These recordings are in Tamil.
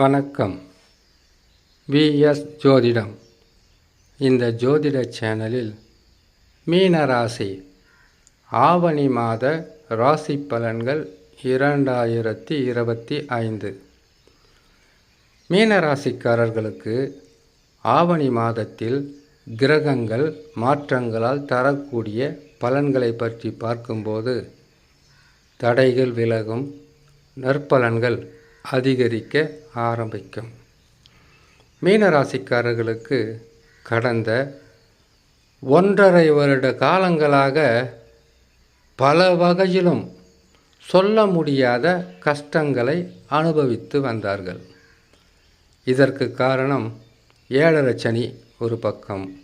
வணக்கம். விஎஸ் ஜோதிடம். இந்த ஜோதிட சேனலில் மீன ராசி ஆவணி மாத ராசி பலன்கள் இரண்டாயிரத்தி இருபத்தி ஐந்து. மீன ராசிக்காரர்களுக்கு ஆவணி மாதத்தில் கிரகங்கள் மாற்றங்களால் தரக்கூடிய பலன்களை பற்றி பார்க்கும்போது தடைகள் விலகும் நற்பலன்கள் அதிகரிக்க ஆரம்பிக்கும். மீனராசிக்காரர்களுக்கு கடந்த ஒன்றரை வருட காலங்களாக பல வகையிலும் சொல்ல முடியாத கஷ்டங்களை அனுபவித்து வந்தார்கள். இதற்கு காரணம் ஏழரை சனி ஒரு பக்கம்.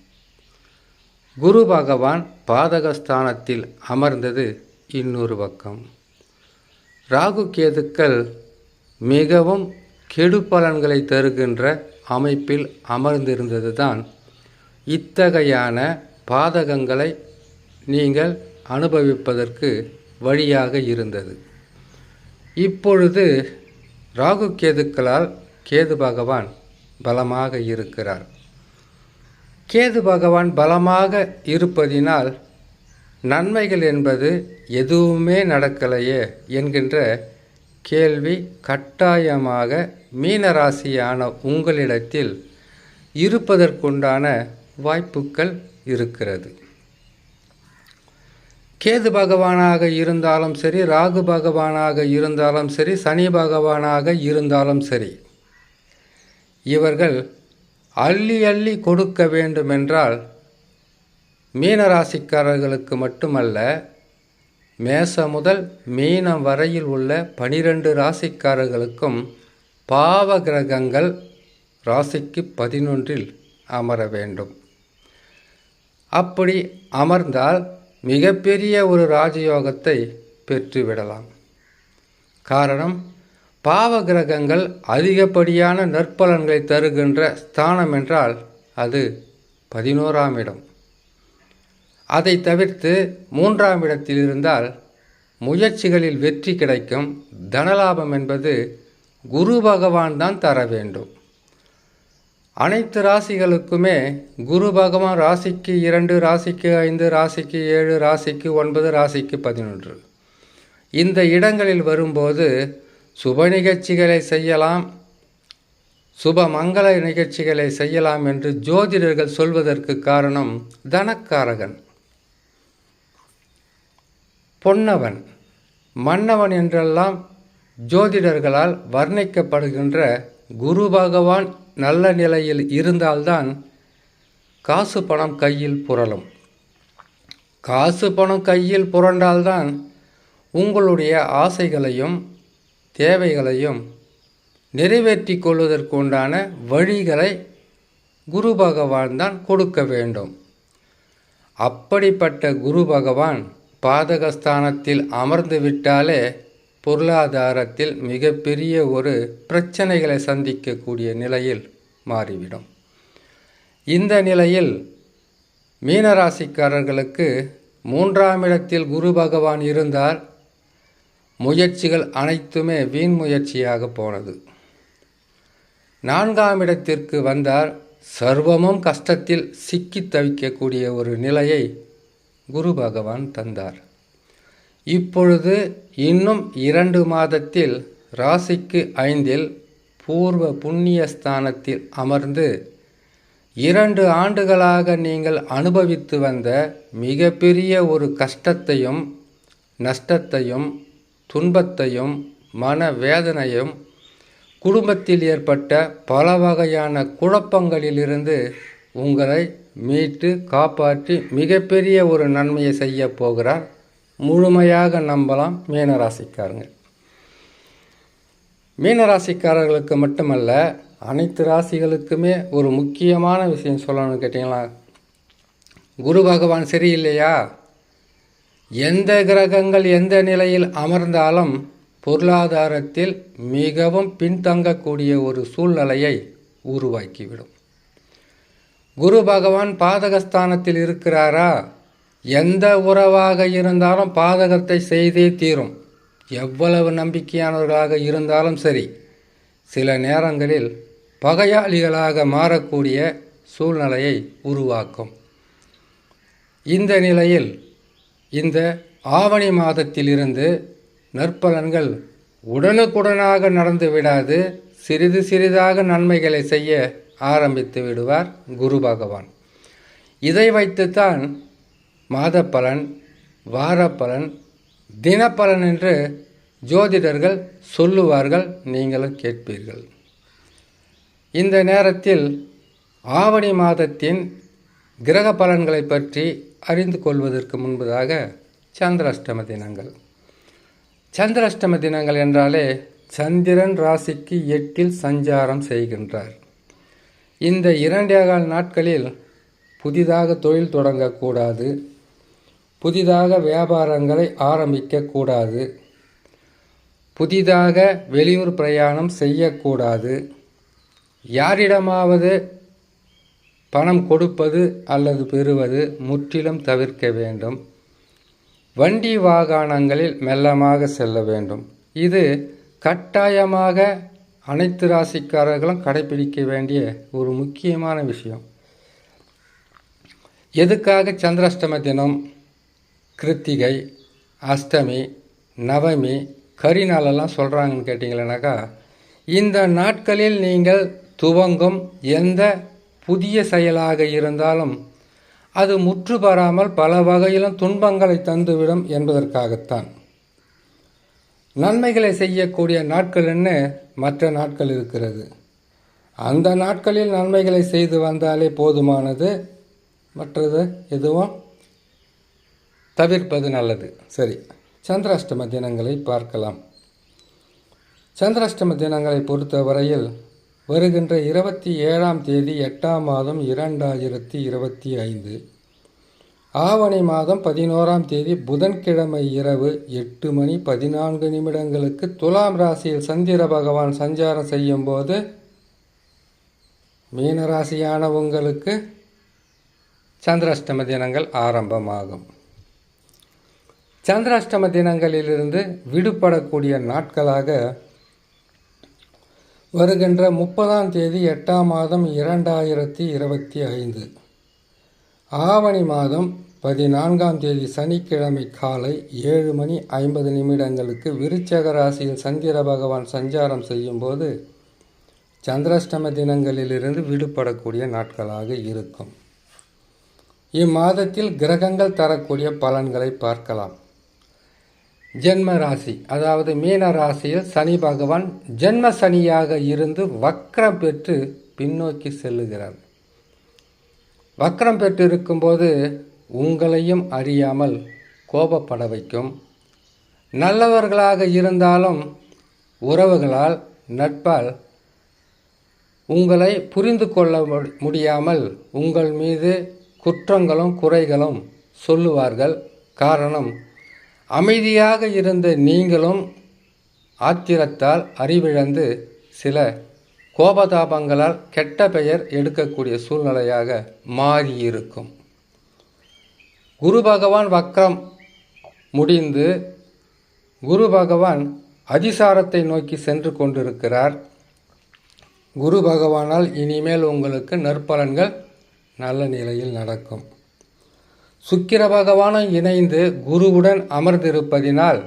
குரு பகவான் பாதகஸ்தானத்தில் அமர்ந்தது இன்னொரு பக்கம். ராகு கேதுக்கள் மிகவும் கெடு பலன்களை தருகின்ற அமைப்பில் அமர்ந்திருந்தது தான் இத்தகையான பாதகங்களை நீங்கள் அனுபவிப்பதற்கு வழியாக இருந்தது. இப்பொழுது ராகு கேதுக்களால் கேது பகவான் பலமாக இருக்கிறார். கேது பகவான் பலமாக இருப்பதினால் நன்மைகள் என்பது எதுவுமே நடக்கலையே என்கின்ற கேள்வி கட்டாயமாக மீனராசியான உங்களிடத்தில் இருப்பதற்குண்டான வாய்ப்புகள் இருக்கிறது. கேது பகவானாக இருந்தாலும் சரி ராகு பகவானாக இருந்தாலும் சரி சனி பகவானாக இருந்தாலும் சரி இவர்கள் அள்ளி அள்ளி கொடுக்க வேண்டுமென்றால் மீனராசிக்காரர்களுக்கு மட்டுமல்ல மேச முதல் மீனம் வரையில் உள்ள பனிரெண்டு ராசிக்காரர்களுக்கும் பாவ கிரகங்கள் ராசிக்கு பதினொன்றில் அமர வேண்டும். அப்படி அமர்ந்தால் மிகப்பெரிய ஒரு ராஜயோகத்தை பெற்றுவிடலாம். காரணம் பாவ கிரகங்கள் அதிகப்படியான நற்பலன்களை தருகின்ற ஸ்தானம் என்றால் அது பதினோராம் இடம். அதை தவிர்த்து மூன்றாம் இடத்தில் இருந்தால் முயற்சிகளில் வெற்றி கிடைக்கும். தனலாபம் என்பது குரு பகவான் தான் தர வேண்டும். அனைத்து ராசிகளுக்குமே குரு பகவான் ராசிக்கு இரண்டு ராசிக்கு ஐந்து ராசிக்கு ஏழு ராசிக்கு ஒன்பது ராசிக்கு பதினொன்று. இந்த இடங்களில் வரும்போது சுப நிகழ்ச்சிகளை செய்யலாம். சுப மங்கள நிகழ்ச்சிகளை செய்யலாம் என்று ஜோதிடர்கள் சொல்வதற்கு காரணம் தனக்காரகன். பொன்னவன். மன்னவன் என்றெல்லாம் ஜோதிடர்களால் வர்ணிக்கப்படுகின்ற குரு பகவான் நல்ல நிலையில் இருந்தால்தான் காசு பணம் கையில் புரளும். காசு பணம் கையில் புரண்டால்தான் உங்களுடைய ஆசைகளையும் தேவைகளையும் நிறைவேற்றி கொள்வதற்குண்டான வழிகளை குரு பகவான் தான் கொடுக்க வேண்டும். அப்படிப்பட்ட குரு பகவான் பாதகஸ்தானத்தில் அமர்ந்து விட்டாலே பொருளாதாரத்தில் மிகப்பெரிய ஒரு பிரச்சனைகளை சந்திக்கக்கூடிய நிலையில் மாறிவிடும். இந்த நிலையில் மீனராசிக்காரர்களுக்கு மூன்றாம் இடத்தில் குரு பகவான் இருந்தால் முயற்சிகள் அனைத்துமே வீண் முயற்சியாக போனது. நான்காம் இடத்திற்கு வந்தால் சர்வமும் கஷ்டத்தில் சிக்கி தவிக்கக்கூடிய ஒரு நிலையை குரு பகவான் தந்தார். இப்பொழுது இன்னும் இரண்டு மாதத்தில் ராசிக்கு ஐந்தில் பூர்வ புண்ணிய ஸ்தானத்தில் அமர்ந்து இரண்டு ஆண்டுகளாக நீங்கள் அனுபவித்து வந்த மிகப்பெரிய ஒரு கஷ்டத்தையும் நஷ்டத்தையும் துன்பத்தையும் மன வேதனையும் குடும்பத்தில் ஏற்பட்ட பல வகையான குழப்பங்களிலிருந்து உங்களை மீட்டு காப்பாற்றி மிகப்பெரிய ஒரு நன்மையை செய்ய போகிறார். முழுமையாக நம்பலாம் மீனராசிக்காரங்க. மீனராசிக்காரர்களுக்கு மட்டுமல்ல அனைத்து ராசிகளுக்குமே ஒரு முக்கியமான விஷயம் சொல்லணும்னு கேட்டிங்களா? குரு பகவான் சரியில்லையா? எந்த கிரகங்கள் எந்த நிலையில் அமர்ந்தாலும் பொருளாதாரத்தில் மிகவும் பின்தங்கக்கூடிய ஒரு சூழ்நிலையை உருவாக்கிவிடும். குரு பகவான் பாதகஸ்தானத்தில் இருக்கிறாரா? எந்த உறவாக இருந்தாலும் பாதகத்தை செய்தே தீரும். எவ்வளவு நம்பிக்கையானவர்களாக இருந்தாலும் சரி சில நேரங்களில் பகையாளிகளாக மாறக்கூடிய சூழ்நிலையை உருவாக்கும். இந்த நிலையில் இந்த ஆவணி மாதத்திலிருந்து நற்பலன்கள் உடனுக்குடனாக நடந்து விடாது சிறிது சிறிதாக நன்மைகளை செய்ய ஆரம்பித்து விடுவார் குரு பகவான். இதை வைத்துத்தான் மாதப்பலன் வாரப்பலன் தினப்பலன் என்று ஜோதிடர்கள் சொல்லுவார்கள் நீங்களும் கேட்பீர்கள். இந்த நேரத்தில் ஆவணி மாதத்தின் கிரக பலன்களை பற்றி அறிந்து கொள்வதற்கு முன்பதாக சந்திராஷ்டம தினங்கள். சந்திராஷ்டம தினங்கள் என்றாலே சந்திரன் ராசிக்கு எட்டில் சஞ்சாரம் செய்கின்றார். இந்த இரண்டே கால் நாட்களில் புதிதாக தொழில் தொடங்கக்கூடாது. புதிதாக வியாபாரங்களை ஆரம்பிக்கக்கூடாது. புதிதாக வெளியூர் பிரயாணம் செய்யக்கூடாது. யாரிடமாவது பணம் கொடுப்பது அல்லது பெறுவது முற்றிலும் தவிர்க்க வேண்டும். வண்டி வாகனங்களில் மெல்லமாக செல்ல வேண்டும். இது கட்டாயமாக அனைத்து ராசிக்காரர்களும் கடைபிடிக்க வேண்டிய ஒரு முக்கியமான விஷயம். எதுக்காக சந்திராஷ்டம தினம்? கிருத்திகை அஷ்டமி நவமி கரிநாளெல்லாம் சொல்கிறாங்கன்னு கேட்டிங்களேனாக்கா இந்த நாட்களில் நீங்கள் துவங்கும் எந்த புதிய செயலாக இருந்தாலும் அது முற்று பெறாமல் பல வகையிலும் துன்பங்களை தந்துவிடும் என்பதற்காகத்தான். நன்மைகளை செய்யக்கூடிய நாட்கள் என்ன? மற்ற நாட்கள் இருக்கிறது. அந்த நாட்களில் நன்மைகளை செய்து வந்தாலே போதுமானது. மற்றது எதுவும் தவிர்ப்பது நல்லது. சரி சந்திராஷ்டம தினங்களை பார்க்கலாம். சந்திராஷ்டம தினங்களை பொறுத்தவரையில் வருகின்ற இருபத்தி ஏழாம் தேதி எட்டாம் மாதம் இரண்டாயிரத்தி இருபத்தி ஐந்து. ஆவணி மாதம் பதினோராம் தேதி புதன்கிழமை இரவு எட்டு மணி பதினான்கு நிமிடங்களுக்கு துலாம் ராசியில் சந்திர பகவான் சஞ்சாரம் செய்யும் போது மீனராசியான உங்களுக்கு சந்திராஷ்டம தினங்கள் ஆரம்பமாகும். சந்திராஷ்டம தினங்களிலிருந்து விடுபடக்கூடிய நாட்களாக வருகின்ற முப்பதாம் தேதி எட்டாம் மாதம் இரண்டாயிரத்தி இருபத்தி ஐந்து. ஆவணி மாதம் பதினான்காம் தேதி சனிக்கிழமை காலை ஏழு மணி ஐம்பது நிமிடங்களுக்கு விருச்சக ராசியில் சந்திர பகவான் சஞ்சாரம் செய்யும்போது சந்திராஷ்டம தினங்களிலிருந்து விடுபடக்கூடிய நாட்களாக இருக்கும். இம்மாதத்தில் கிரகங்கள் தரக்கூடிய பலன்களை பார்க்கலாம். ஜென்ம ராசி அதாவது மீன ராசியில் சனி பகவான் ஜென்ம சனியாக இருந்து வக்ரம் பெற்று பின்னோக்கி செல்லுகிறார். வக்ரம் பெற்று இருக்கும்போது உங்களையும் அறியாமல் கோபப்பட வைக்கும். நல்லவர்களாக இருந்தாலும் உறவுகளால் நட்பால் உங்களை புரிந்து கொள்ள முடியாமல் உங்கள் மீது குற்றங்களும் குறைகளும் சொல்லுவார்கள். காரணம் அமைதியாக இருந்த நீங்களும் ஆத்திரத்தால் அறிவிழந்து சில கோபதாபங்களால் கெட்ட பெயர் எடுக்கக்கூடிய சூழ்நிலையாக மாறியிருக்கும். குரு பகவான் வக்ரம் முடிந்து குரு பகவான் அதிசாரத்தை நோக்கி சென்று கொண்டிருக்கிறார். குரு பகவானால் இனிமேல் உங்களுக்கு நற்பலன்கள் நல்ல நிலையில் நடக்கும். சுக்கிர பகவானும் இணைந்து குருவுடன் அமர்ந்திருப்பதினால்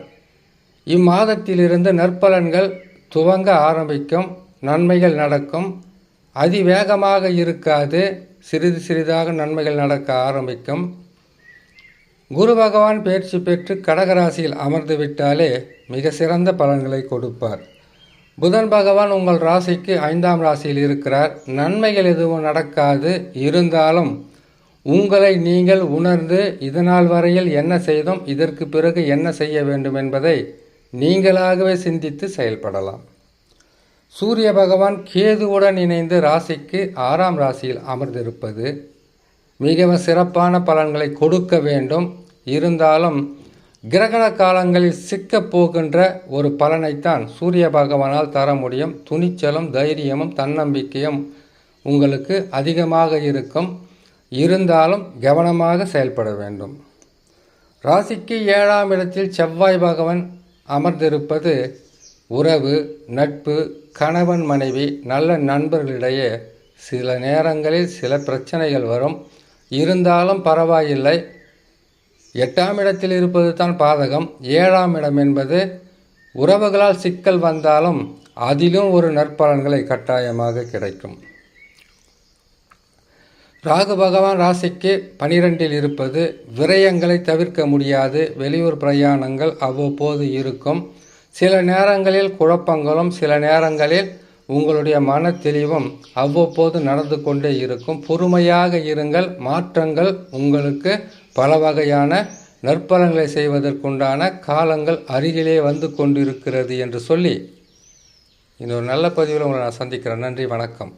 இம்மாதத்திலிருந்து நற்பலன்கள் துவங்க ஆரம்பிக்கும் நன்மைகள் நடக்கும். அதிவேகமாக இருக்காது சிறிது சிறிதாக நன்மைகள் நடக்க ஆரம்பிக்கும். குரு பகவான் பயிற்சி பெற்று கடகராசியில் அமர்ந்து விட்டாலே மிக சிறந்த பலன்களை கொடுப்பார். புதன் பகவான் உங்கள் ராசிக்கு ஐந்தாம் ராசியில் இருக்கிறார். நன்மைகள் எதுவும் நடக்காது. இருந்தாலும் உங்களை நீங்கள் உணர்ந்து இதனால் வரையில் என்ன செய்தோம் இதற்கு பிறகு என்ன செய்ய வேண்டும் என்பதை நீங்களாகவே சிந்தித்து செயல்படலாம். சூரிய பகவான் கேதுவுடன் இணைந்து ராசிக்கு ஆறாம் ராசியில் அமர்ந்திருப்பது மிகவும் சிறப்பான பலன்களை கொடுக்க வேண்டும். இருந்தாலும் கிரகண காலங்களில் சிக்கப் போகின்ற ஒரு பலனைத்தான் சூரிய பகவானால் தர முடியும். துணிச்சலும் தைரியமும் தன்னம்பிக்கையும் உங்களுக்கு அதிகமாக இருக்கும். இருந்தாலும் கவனமாக செயல்பட வேண்டும். ராசிக்கு ஏழாம் இடத்தில் செவ்வாய் பகவான் அமர்ந்திருப்பது உறவு நட்பு கணவன் மனைவி நல்ல நண்பர்களிடையே சில நேரங்களில் சில பிரச்சனைகள் வரும். இருந்தாலும் பரவாயில்லை. எட்டாம் இடத்தில் இருப்பது தான் பாதகம். ஏழாம் இடம் என்பது உறவுகளால் சிக்கல் வந்தாலும் அதிலும் ஒரு நற்பலன்களை கட்டாயமாக கிடைக்கும். ராகு பகவான் ராசிக்கு பனிரெண்டில் இருப்பது விரயங்களை தவிர்க்க முடியாது. வெளியூர் பிரயாணங்கள் அவ்வப்போது இருக்கும். சில நேரங்களில் குழப்பங்களும் சில நேரங்களில் உங்களுடைய மன தெளிவும் அவ்வப்போது நடந்து கொண்டே இருக்கும். பொறுமையாக இருங்கள். மாற்றங்கள் உங்களுக்கு பல வகையான நற்பலன்களை செய்வதற்குண்டான காலங்கள் அருகிலே வந்து கொண்டிருக்கிறது என்று சொல்லி இன்னொரு நல்ல பதிவில் உங்களை நான் சந்திக்கிறேன். நன்றி வணக்கம்.